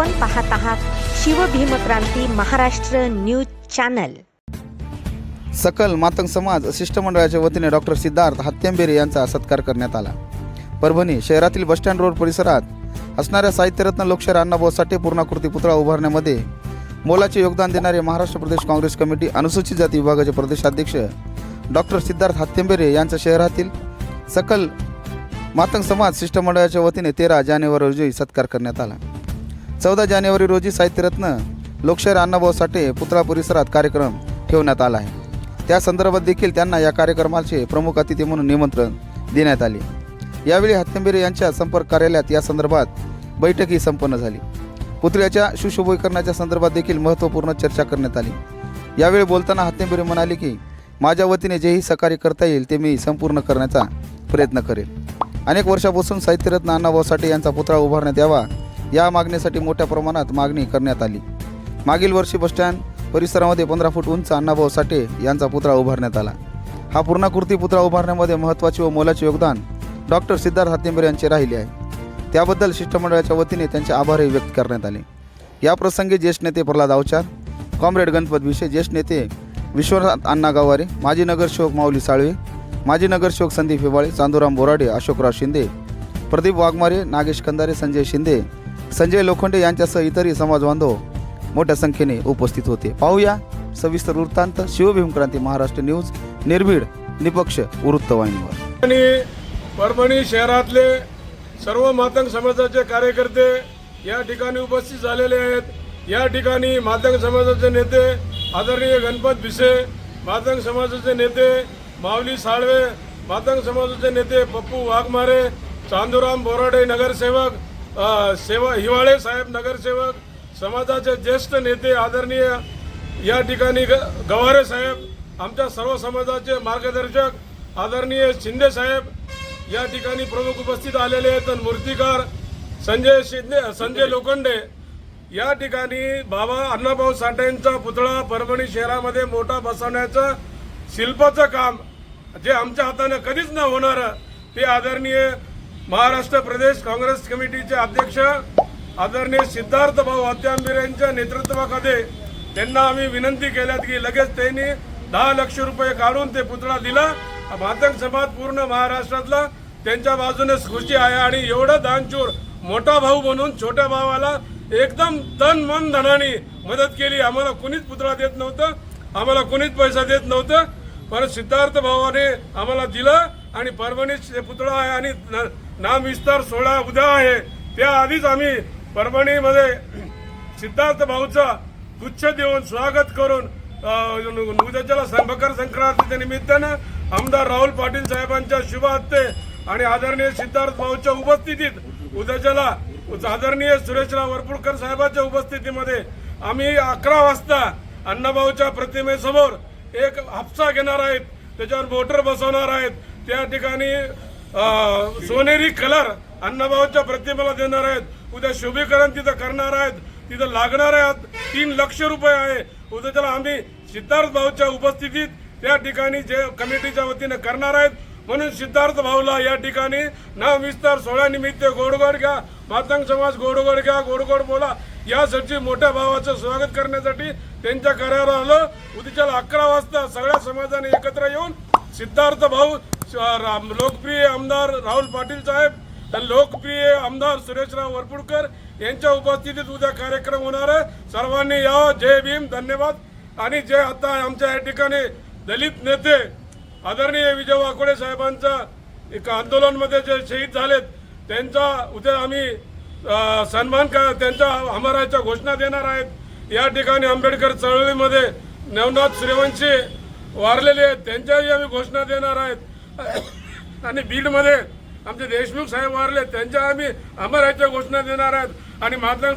आपण पाहत आहात शिवभीमक्रांती महाराष्ट्र न्यूज चॅनल. सकल मातंग समाज शिष्टमंडळाच्या वतीने डॉक्टर सिद्धार्थ हत्यांबेरे यांचा सत्कार करण्यात आला. परभणी शहरातील बसस्टँड रोड परिसरात असणाऱ्या साहित्यरत्न लोकशाहीर अण्णाभाऊ साठे पूर्णाकृती पुतळा उभारण्यामध्ये मोलाचे योगदान देणारे महाराष्ट्र प्रदेश काँग्रेस कमिटी अनुसूचित जाती विभागाचे प्रदेशाध्यक्ष डॉक्टर सिद्धार्थ हत्यंबेरे यांचा शहरातील सकल मातंग समाज शिष्टमंडळाच्या वतीने तेरा जानेवारी रोजी सत्कार करण्यात आला. चौदा जानेवारी रोजी साहित्यरत्न लोकशाहीर अण्णाभाऊ साठे पुतळा परिसरात कार्यक्रम ठेवण्यात आला आहे. त्या संदर्भात देखील त्यांना या कार्यक्रमाचे प्रमुख अतिथी म्हणून निमंत्रण देण्यात आले. यावेळी हत्तंबेरे यांच्या संपर्क कार्यालयात या संदर्भात बैठकही संपन्न झाली. पुतळ्याच्या सुशोभीकरणाच्या संदर्भात देखील महत्त्वपूर्ण चर्चा करण्यात आली. यावेळी बोलताना हत्तंबेरे म्हणाले की माझ्या वतीने जेही सहकार्य करता येईल ते मी संपूर्ण करण्याचा प्रयत्न करेल. अनेक वर्षापासून साहित्यरत्न अण्णाभाऊ साठे यांचा पुतळा उभारण्यात यावा या मागणीसाठी मोठ्या प्रमाणात मागणी करण्यात आली. मागील वर्षी बसस्टँड परिसरामध्ये पंधरा फूट उंच अण्णाभाऊ साठे यांचा पुतळा उभारण्यात आला. हा पूर्णाकृती पुतळा उभारण्यामध्ये महत्त्वाचे व मोलाचे योगदान डॉक्टर सिद्धार्थ हातेंबरे यांचे राहिले आहे. त्याबद्दल शिष्टमंडळाच्या वतीने त्यांचे आभारही व्यक्त करण्यात आले. या प्रसंगी ज्येष्ठ नेते प्रल्हाद अवचार कॉम्रेड गणपत विषय ज्येष्ठ नेते विश्वनाथ अण्णा गावारे माजी नगरसेवक माऊली साळवे माजी नगरसेवक संदीप हिवाळे चांदूराम बोराडे अशोकराव शिंदे प्रदीप वाघमारे नागेश कंदारे संजय शिंदे संजय लोखंडे यांच्यासह इतरही समाज बांधव मोठ्या संख्येने उपस्थित होते. पाहूया सविस्तर वृत्तांत शिवभीमक्रांती महाराष्ट्र न्यूज निर्भीड निपक्ष वृत्तवाहिनीवर आणि परभणी शहरातले सर्व मातंग समाजाचे कार्यकर्ते या ठिकाणी उपस्थित झालेले आहेत. या ठिकाणी मातंग समाजाचे नेते आदरणीय गणपत भिसे मातंग समाजाचे नेते माऊली साळवे मातंग समाजाचे नेते पप्पू वाघमारे चांदूराम बोराडे नगरसेवक सेवा हिवाळे साहेब नगरसेवक समाजाचे ज्येष्ठ नेते आदरणीय या ठिकाणी ग- गवारे साहेब आमच्या सर्व समाजाचे मार्गदर्शक आदरणीय शिंदे साहेब या ठिकाणी प्रमुख उपस्थित आलेले आहेत. आणि मूर्तिकार संजय शिंदे संजय लोखंडे या ठिकाणी बाबा अण्णाभाऊ साठेंचा पुतळा परभणी शहरामध्ये मोठा बसवण्याचं शिल्पाचं काम जे आमच्या हाताने कधीच न होणार ते आदरणीय महाराष्ट्र प्रदेश काँग्रेस कमिटीचे अध्यक्ष आदरणीय सिद्धार्थ भाऊ हत्यांबीर यांच्या नेतृत्वाखाली त्यांना आम्ही विनंती केल्यात की लगेच त्यांनी दहा लक्ष रुपये काढून ते पुतळा दिला. मातंग समाज पूर्ण महाराष्ट्रातला त्यांच्या बाजूने खुशी आहे आणि एवढं दानचूर मोठा भाऊ म्हणून छोट्या भावाला एकदम तन मन धनाने मदत केली. आम्हाला कुणीच पुतळा देत नव्हतं आम्हाला कुणीच पैसा देत नव्हतं. पण सिद्धार्थ भावाने आम्हाला दिलं आणि परभणीत पुतळा आहे आणि न- नाम विस्तार सोहळा उद्या आहे. त्याआधीच आम्ही परभणीमध्ये सिद्धार्थ भाऊचा गुच्छ देऊन स्वागत करून उद्याच्याला मकर संक्रांतीच्या निमित्तानं आमदार राहुल पाटील साहेबांच्या शुभ हस्ते आणि आदरणीय सिद्धार्थ भाऊच्या उपस्थितीत उद्याच्याला आदरणीय सुरेशराव वरपुडकर साहेबांच्या उपस्थितीमध्ये आम्ही अकरा वाजता अण्णाभाऊच्या प्रतिमेसमोर एक हापसा घेणार आहेत. त्याच्यावर मोटर बसवणार आहेत. त्या ठिकाणी सोनेरी कलर अण्णाभाऊच्या प्रतिमेला देणार आहेत. उद्या शुभीकरण तिथं करणार आहेत. तिथं लागणार आहेत. तीन लक्ष रुपये आहे. उद्या त्याला आम्ही सिद्धार्थ भाऊच्या उपस्थितीत त्या ठिकाणी जे कमिटीच्या वतीने करणार आहेत. म्हणून सिद्धार्थ भाऊला या ठिकाणी ना विस्तार सोहळ्यानिमित्त गोडगोड घ्या. मातंग समाज गोडगोड घ्या. गोडगोड बोला. यासाठी मोठ्या भावाचं स्वागत करण्यासाठी त्यांच्या कार्यावर आलं. उद्याच्याला अकरा वाजता सगळ्या समाजाने एकत्र येऊन सिद्धार्थ भाऊ लोकप्रिय आमदार राहुल पाटील साहेब तर लोकप्रिय आमदार सुरेशराव वरपुडकर यांच्या उपस्थितीत उद्या कार्यक्रम होणार आहे. सर्वांनी या. जय भीम. धन्यवाद. आणि जे आता आमच्या या ठिकाणी दलित नेते आदरणीय विजय वाकोडे साहेबांचा एक आंदोलनमध्ये जे शहीद झालेत त्यांचा उद्या आम्ही सन्मान का त्यांच्या अमराच्या घोषणा देणार आहेत. या ठिकाणी आंबेडकर चळवळीमध्ये नवनाथ सूर्यवंशी वारलेले आहेत. त्यांच्याही आम्ही घोषणा देणार आहेत. आणि बीडमध्ये आमचे देशमुख साहेब वारले त्यांच्या आम्ही अमराच्या घोषणा देणार आहेत. आणि माध्यम